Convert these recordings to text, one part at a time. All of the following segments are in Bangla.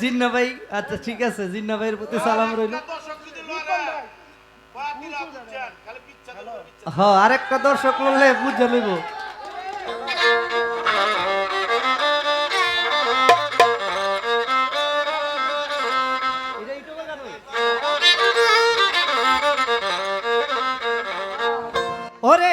জিন্না ভাই আচ্ছা ঠিক আছে, জিন্ন ভাইয়ের প্রতি সালাম রইল। হ্যাঁ আরেকটা দর্শক করলে বুঝে লইব। ওরে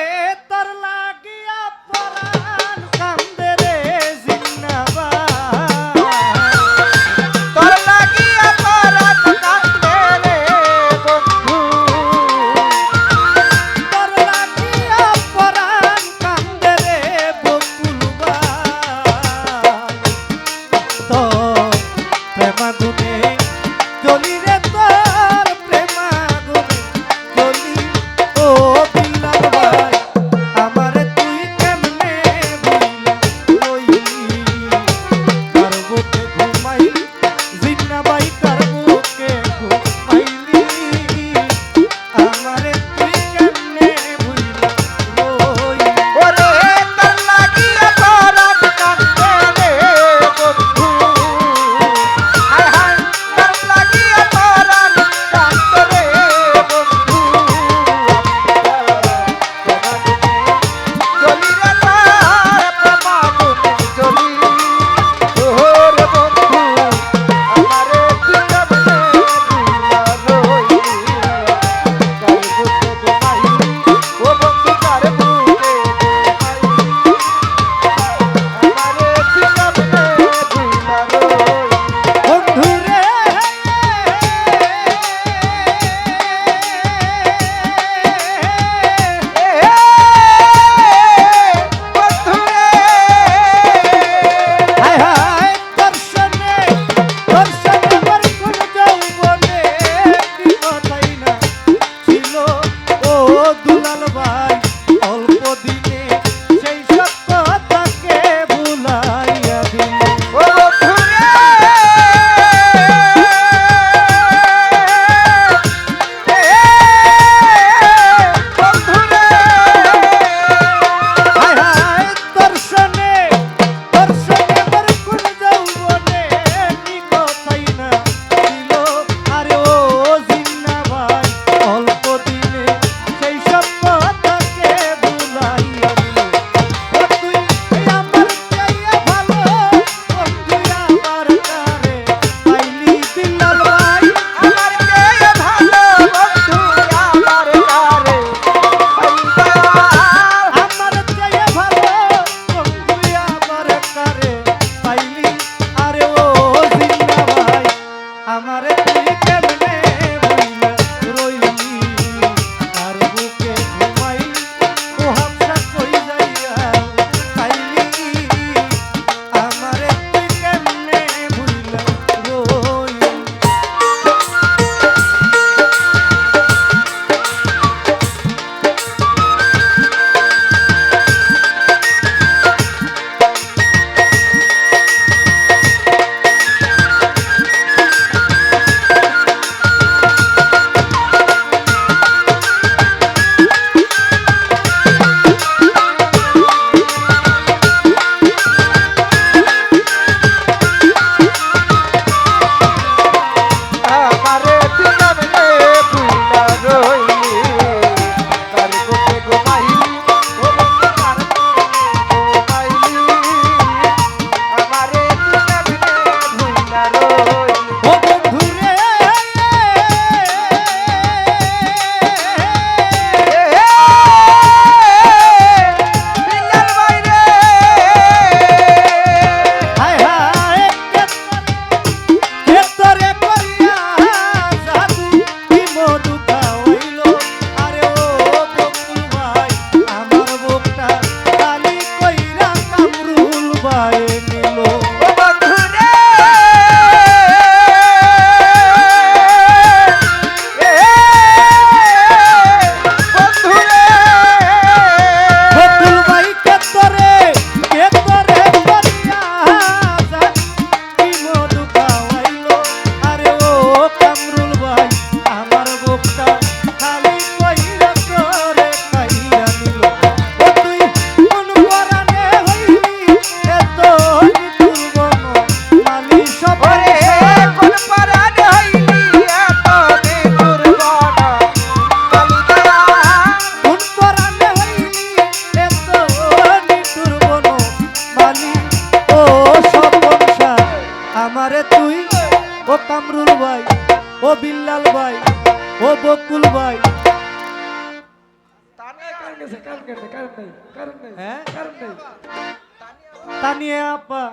সানিয়া আপা।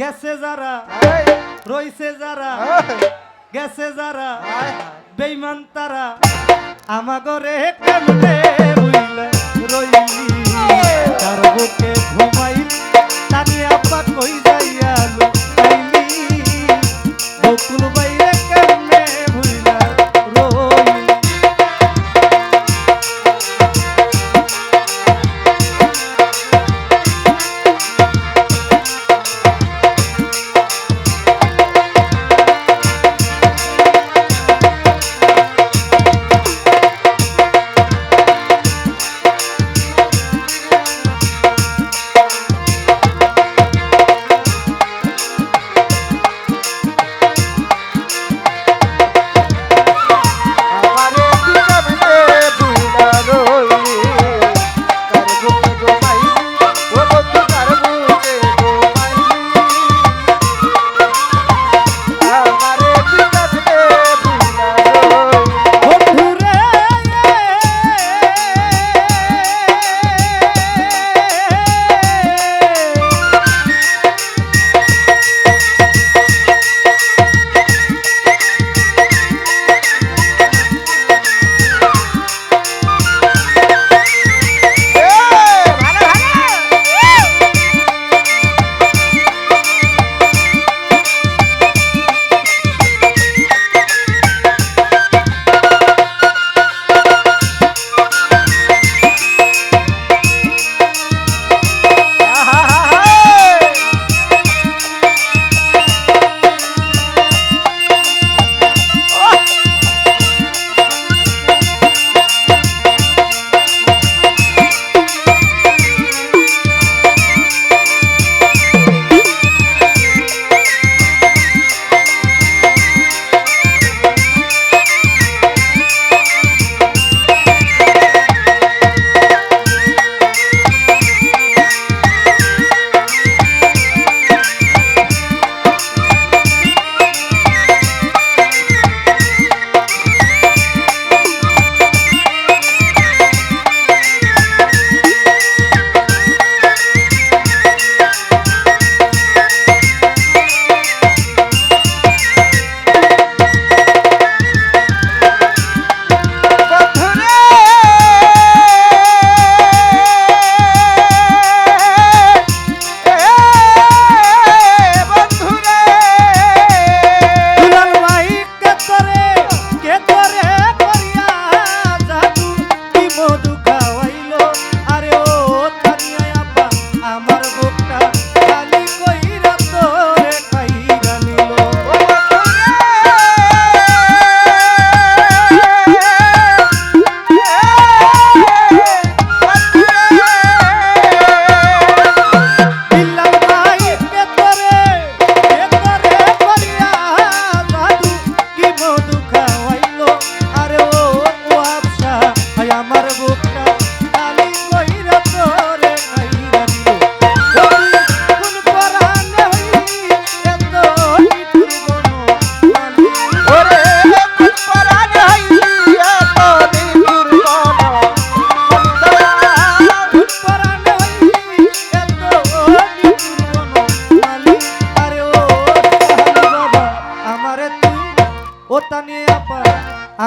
গেছে যারা, রইছে যারা, গেছে যারা বেইমান তারা। আমাগরে কেমনে রইলি? তার বুকে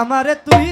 আমারে তুই